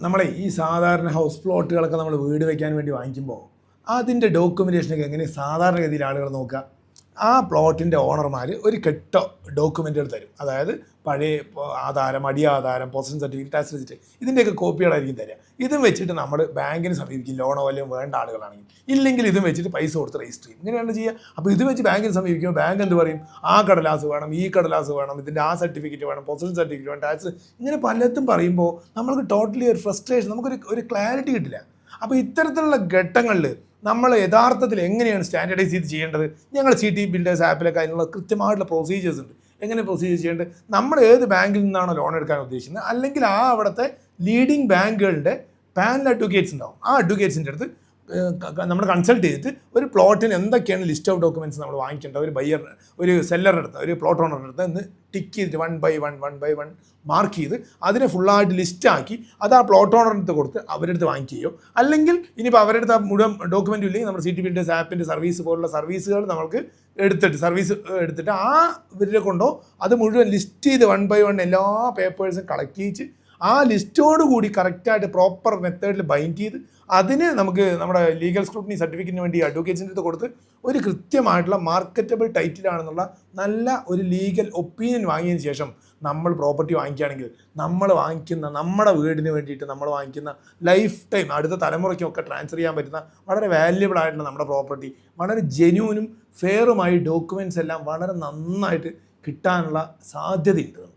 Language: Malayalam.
നമ്മളെ ഈ സാധാരണ ഹൗസ് പ്ലോട്ടുകളൊക്കെ നമ്മൾ വീട് വയ്ക്കാൻ വേണ്ടി വാങ്ങിക്കുമ്പോൾ അതിന്റെ ഡോക്യുമെന്റേഷനൊക്കെ എങ്ങനെ സാധാരണഗതിയിൽ ആളുകൾ നോക്കുക? ആ പ്ലോട്ടിന്റെ ഓണർമാർ ഒരു കെട്ടോ ഡോക്യുമെന്റുകൾ തരും. അതായത് പഴയ ആധാരം അടിയാധാരം പൊസിഷൻ സർട്ടിഫിക്കറ്റ് ടാക്സ് രജിസ്റ്റർ ഇതിന്റെയൊക്കെ കോപ്പികളായിരിക്കും തരിക. ഇതും വെച്ചിട്ട് നമ്മൾ ബാങ്കിന് സമീപിക്കും ലോണോ വല്ലതും വേണ്ട ആളുകളാണെങ്കിൽ. ഇല്ലെങ്കിൽ ഇതും വെച്ചിട്ട് പൈസ കൊടുത്ത് രജിസ്റ്റർ ചെയ്യും. ഇങ്ങനെയാണ് ചെയ്യുക. അപ്പോൾ ഇത് വെച്ച് ബാങ്കിന് സമീപിക്കുമ്പോൾ ബാങ്ക് എന്ത് പറയും? ആ കടലാസ് വേണം ഈ കടലാസ് വേണം ഇതിന്റെ ആ സർട്ടിഫിക്കറ്റ് വേണം പൊസിഷൻ സർട്ടിഫിക്കറ്റ് വേണം ടാക്സ് ഇങ്ങനെ പലതും പറയുമ്പോൾ നമ്മൾക്ക് ടോട്ടലി ഒരു ഫ്രസ്ട്രേഷൻ നമുക്കൊരു ഒരു ക്ലാരിറ്റി കിട്ടില്ല. അപ്പോൾ ഇത്തരത്തിലുള്ള ഘട്ടങ്ങളിൽ നമ്മൾ യഥാർത്ഥത്തിൽ എങ്ങനെയാണ് സ്റ്റാൻഡർഡൈസ് ചെയ്ത് ചെയ്യേണ്ടത്? ഞങ്ങൾ സി ടി ബിൽഡേഴ്സ് ആപ്പിലൊക്കെ അതിനുള്ള കൃത്യമായിട്ടുള്ള പ്രൊസീജിയേഴ്സ് ഉണ്ട്. എങ്ങനെ പ്രൊസീജിയർ ചെയ്യേണ്ടത്? നമ്മൾ ഏത് ബാങ്കിൽ നിന്നാണോ ലോൺ എടുക്കാൻ ഉദ്ദേശിക്കുന്നത്? അല്ലെങ്കിൽ ആ അവിടുത്തെ ലീഡിംഗ് ബാങ്കുകളുടെ പാനൽ അഡ്വക്കേറ്റ്സ് ഉണ്ടാവും. ആ അഡ്വക്കേറ്റ്സിന്റെ അടുത്ത് നമ്മൾ കൺസൾട്ട് ചെയ്തിട്ട് ഒരു പ്ലോട്ടിന് എന്തൊക്കെയാണ് ലിസ്റ്റ് ഓഫ് ഡോക്യുമെന്റ്സ് നമ്മൾ വാങ്ങിക്കേണ്ടത്? ഒരു ബയ്യർ ഒരു സെല്ലറിന്റെ അടുത്ത് ഒരു പ്ലോട്ട് ഓണറിന്റെ അടുത്ത് എന്ന് ടിക്ക് ചെയ്തിട്ട് one by one one by one mark ചെയ്ത് അതിനെ ഫുള്ളായിട്ട് ലിസ്റ്റ് ആക്കി അത് ആ പ്ലോട്ട് ഓണറിന്റെ അടുത്ത് കൊടുത്ത് അവരുടെ അടുത്ത് വാങ്ങിക്കുകയോ? അല്ലെങ്കിൽ ഇനിയിപ്പോൾ അവരുടെ അടുത്ത് ആ മുഴുവൻ ഡോക്യുമെന്റും ഇല്ലെങ്കിൽ നമ്മുടെ സി ടി പിന്റെ ആപ്പിന്റെ സർവീസ് പോലുള്ള സർവീസുകൾ നമുക്ക് എടുത്തിട്ട് സർവീസ് എടുത്തിട്ട് ആ ഇവരെ കൊണ്ടോ അത് മുഴുവൻ ലിസ്റ്റ് ചെയ്ത് വൺ ബൈ വൺ എല്ലാ പേപ്പേഴ്സും കളക്ട് ചെയ്യിച്ച് ആ ലിസ്റ്റോട് കൂടി കറക്റ്റായിട്ട് പ്രോപ്പർ മെത്തേഡിൽ ബൈൻഡ് ചെയ്ത് അതിന് നമുക്ക് നമ്മുടെ ലീഗൽ സ്ക്രൂട്ടിനി സർട്ടിഫിക്കറ്റിന് വേണ്ടി അഡ്വക്കേറ്റ്സിന്റെ അടുത്ത് കൊടുത്ത് ഒരു കൃത്യമായിട്ടുള്ള മാർക്കറ്റബിൾ ടൈറ്റിലാണെന്നുള്ള നല്ല ഒരു ലീഗൽ ഒപ്പീനിയൻ വാങ്ങിയതിന് ശേഷം നമ്മൾ പ്രോപ്പർട്ടി വാങ്ങിക്കുകയാണെങ്കിൽ നമ്മൾ വാങ്ങിക്കുന്ന നമ്മുടെ വീടിന് വേണ്ടിയിട്ട് നമ്മൾ വാങ്ങിക്കുന്ന ലൈഫ് ടൈം അടുത്ത തലമുറയ്ക്കൊക്കെ ട്രാൻസ്ഫർ ചെയ്യാൻ പറ്റുന്ന വളരെ വാല്യബിൾ ആയിട്ടുള്ള നമ്മുടെ പ്രോപ്പർട്ടി വളരെ ജെന്യൂനും ഫെയറുമായി ഡോക്യുമെന്റ്സ് എല്ലാം വളരെ നന്നായിട്ട് കിട്ടാനുള്ള സാധ്യതയുണ്ട്.